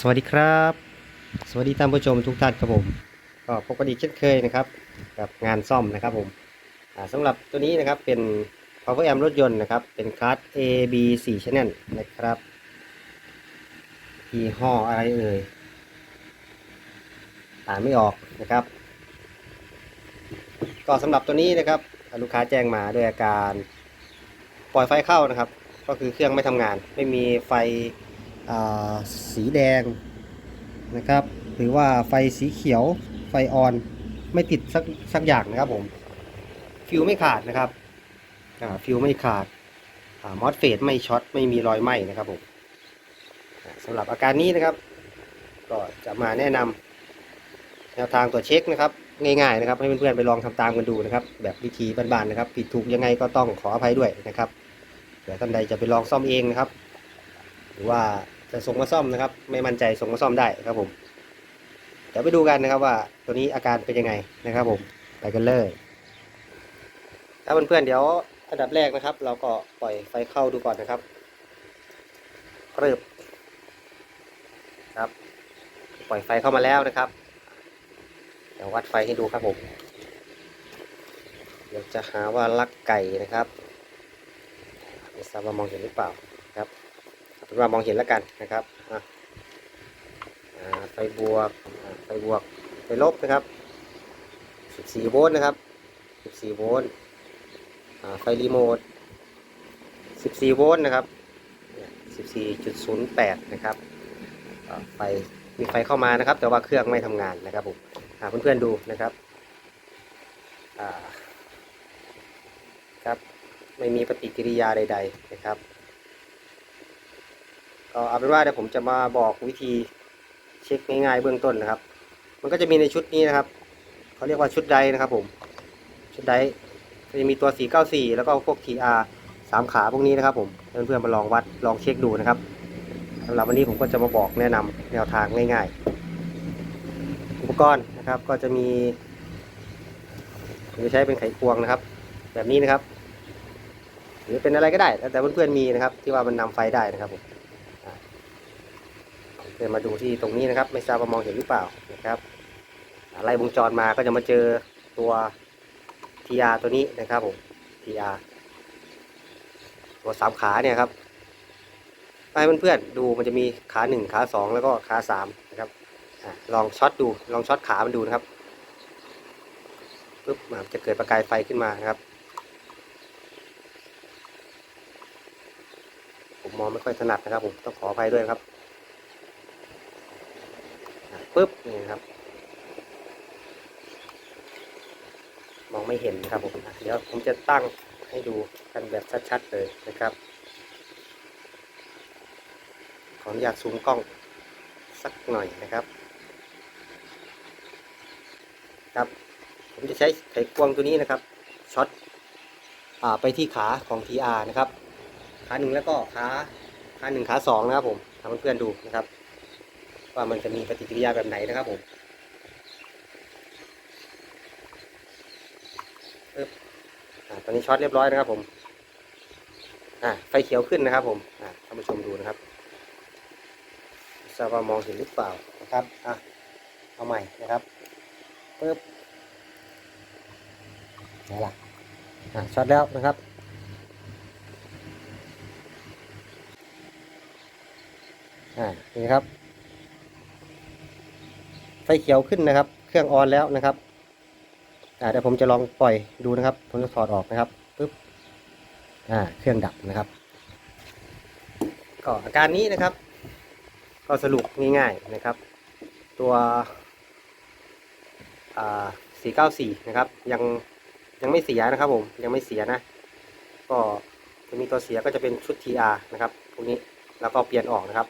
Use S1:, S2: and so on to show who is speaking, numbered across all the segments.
S1: สวัสดีครับ สวัสดีท่านผู้ชมทุกท่านครับผมก็ปกติเช่นเคยนะครับ กับงานซ่อมนะครับผมอ่าสำหรับตัวนี้นะครับเป็น power amp รถยนต์นะครับ เป็นคาร์ด A B 4 channel นะครับยี่ห้ออะไรเอ่ยอ่านไม่ออกนะครับ ก็สำหรับตัวนี้นะครับ ลูกค้าแจ้งมาด้วยอาการปล่อยไฟเข้านะครับ ก็คือเครื่องไม่ทำงาน ไม่มีไฟ สีแดงนะครับ หรือว่าไฟสีเขียวไฟออนไม่ติดสักสักอย่างนะครับผม ฟิวไม่ขาดนะครับฟิวไม่ขาดอมอสเฟดไม่ช็อตไม่มีรอยไหม้นะครับผมสำหรับอาการนี้นะครับ ก็จะมาแนะนำแนวทางตัวจเช็คนะครับ ง่ายๆนะครับให้เพื่อนๆไปลองทำตามกันดูนะครับ แบบวิธีบ้านๆนะครับ ผิดถูกยังไงก็ต้องขออภัยด้วยนะครับเผื่อท่านใดจะไปลองซ่อมเองนะครับ หรือว่า จะส่งมาซ่อมนะครับ ไม่มั่นใจส่งมาซ่อมได้ครับผมเดี๋ยวไปดูกันนะครับว่าตัวนี้อาการเป็นยังไงนะครับผมไปกันเลยถ้าเพื่อนๆเดี๋ยวอันดับแรกนะครับ เราก็ปล่อยไฟเข้าดูก่อนนะครับเริ่มครับ ปล่อยไฟเข้ามาแล้วนะครับ เดี๋ยววัดไฟให้ดูครับผมเดี๋ยวจะหาว่าลักไก่นะครับไม่ทราบว่ามองเห็นหรือเปล่า เอาเป็นว่ามองเห็นแล้วกันนะครับไฟบวกไฟบวกไฟลบนะครับ 14 โวลต์นะครับ 14 โวลต์ไฟรีโมท 14 โวลต์นะครับ 14.08 นะครับไฟมีไฟเข้ามานะครับ แต่ว่าเครื่องไม่ทำงานนะครับผมหาเพื่อนๆดูนะครับครับ ไม่มีปฏิกิริยาใด ๆ นะครับ ก็เอาเป็นว่าเดี๋ยวผมจะมาบอกวิธีเช็คง่ายๆเบื้องต้นนะครับ มันก็จะมีในชุดนี้นะครับเขาเรียกว่าชุดไดนะครับ ผม ชุดไดจะมีตัว 494 แล้วก็พวก TR สามขาพวกนี้นะครับ ผมเพื่อนๆมาลองวัดลองเช็คดูนะครับสำหรับวันนี้ผมก็จะมาบอกแนะนำแนวทางง่ายๆ อุปกรณ์นะครับก็จะมีผมจะใช้เป็นไขควงนะครับ แบบนี้นะครับ หรือเป็นอะไรก็ได้ แต่เพื่อนๆมีนะครับ ที่ว่ามันนำไฟได้นะครับผม เดินมาดูที่ตรงนี้นะครับ ไม่ทราบว่ามองเห็นหรือเปล่านะครับไล่วงจรมาก็จะมาเจอตัว TR ตัวนี้นะครับผม TR ตัวสามขาเนี่ยครับให้เพื่อนๆดูมันจะมีขาหนึ่งขาสองแล้วก็ขาสามนะครับอลองช็อตดูลองช็อตขามันดูนะครับปุ๊บมันจะเกิดประกายไฟขึ้นมานะครับ ผมมองไม่ค่อยถนัดนะครับผมต้องขออภัยด้วยครับ ปุ๊บนี่ครับ มองไม่เห็นครับผมเดี๋ยวผมจะตั้งให้ดูกันแบบชัดๆเลยนะครับ ขออนุญาตซูมกล้องสักหน่อยนะครับ ครับ ผมจะใช้ไขควงตัวนี้นะครับช็อตอไปที่ขาของ TR นะครับ ขาหนึ่งแล้วก็ขาขาหนึ่งขาสองนะครับผมทำเพื่อนๆดูนะครับ ว่ามันจะมีปฏิกิริยาแบบไหนนะครับผมปอตอนนี้ช็อตเรียบร้อยนะครับผมไฟเขียวขึ้นนะครับผมท่านผู้ชมดูนะครับทราบว่ามองเห็นหรือเปล่านะครับอะเอาใหม่นะครับปึ๊บนี่ล่ะช็อตแล้วนะครับอ่านี่ครับ ไฟเขียวขึ้นนะครับ เครื่องออนแล้วนะครับอ่าเดี๋ยวผมจะลองปล่อยดูนะครับ ผมจะถอดออกนะครับปึ๊บอ่าเครื่องดับนะครับก็อาการนี้นะครับ ก็สรุปง่ายๆนะครับ ตัวอ่า494 นะครับ ยังยังไม่เสียนะครับผมยังไม่เสียนะ ก็จะมีตัวเสียก็จะเป็นชุด TR นะครับพวกนี้แล้วก็เปลี่ยนออกนะครับ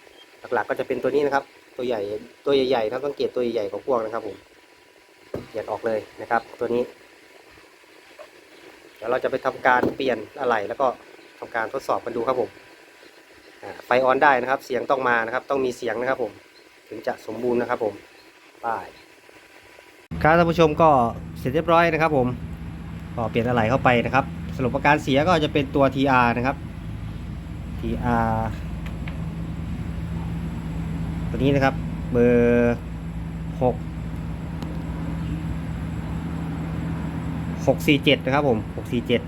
S1: หลักๆก็จะเป็นตัวนี้นะครับ ตัวใหญ่ตัวใหญ่ๆครับสังเกตตัวใหญ่ๆของพวกนะครับผมเปลี่ยนออกเลยนะครับ ตัวนี้ เดี๋ยวเราจะไปทำการเปลี่ยนอะไหล่แล้วก็ทำการทดสอบกันดูครับผมไฟออนได้นะครับ เสียงต้องมานะครับ ต้องมีเสียงนะครับ ผมถึงจะสมบูรณ์นะครับ ผมป้ายครับท่านผู้ชมก็เสร็จเรียบร้อยนะครับ ผมก็เปลี่ยนอะไหล่เข้าไปนะครับ สรุปอาการเสียก็จะเป็นตัว TR นะครับ TR ตัวนี้นะครับ เบอร์หกหกสี่เจ็ดนะครับผมหกสี่เจ็ด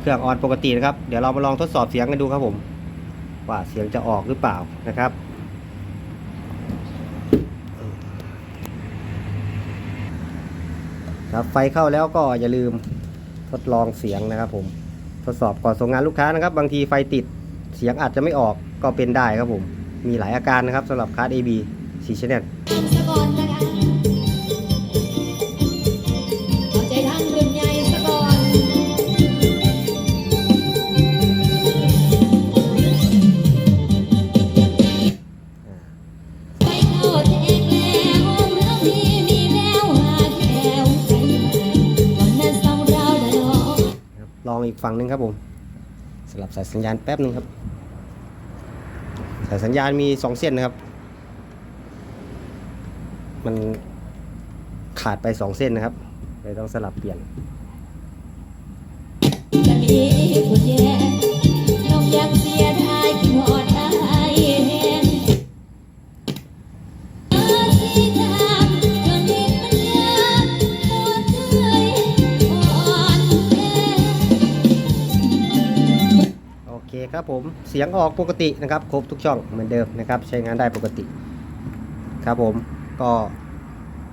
S1: เครื่องออนปกตินะครับ เดี๋ยวเรามาลองทดสอบเสียงกันดูครับผม ว่าเสียงจะออกหรือเปล่านะครับครับไฟเข้าแล้วก็อย่าลืมทดลองเสียงนะครับผม ทดสอบก่อนส่งงานลูกค้านะครับ บางทีไฟติดเสียงอาจจะไม่ออก ก็เป็นได้ครับผม มีหลายอาการนะครับสำหรับคาร์ด AB
S2: สีชแน
S1: ลลองอีกฝั่งนึงครับผมสลับสายสัญญาณแป๊บนึงครับ แต่สัญญาณมีสองเส้นนะครับ มันขาดไปสองเส้นนะครับเลยต้องสลับเปลี่ยน
S2: จะมีผู้แย่น้องยังเสียดายที่หอ
S1: ครับผมเสียงออกปกตินะครับครบทุกช่องเหมือนเดิมนะครับใช้งานได้ปกติครับผมก็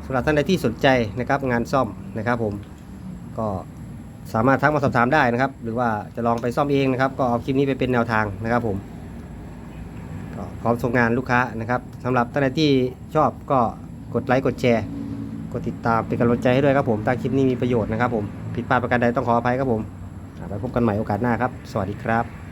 S1: สำหรับท่านใดที่สนใจนะครับงานซ่อมนะครับผมก็สามารถทักมาสอบถามได้นะครับ หรือว่าจะลองไปซ่อมเองนะครับ ก็เอาคลิปนี้ไปเป็นแนวทางนะครับผมก็พร้อมส่งงานลูกค้านะครับสำหรับท่านใดที่ชอบก็กดไลค์กดแชร์ กดติดตามเป็นกำลังใจให้ด้วยครับผมถ้าคลิปนี้มีประโยชน์นะครับผมผิดพลาดประการใดต้องขออภัยครับผมไปพบกันใหม่โอกาสหน้าครับ สวัสดีครับ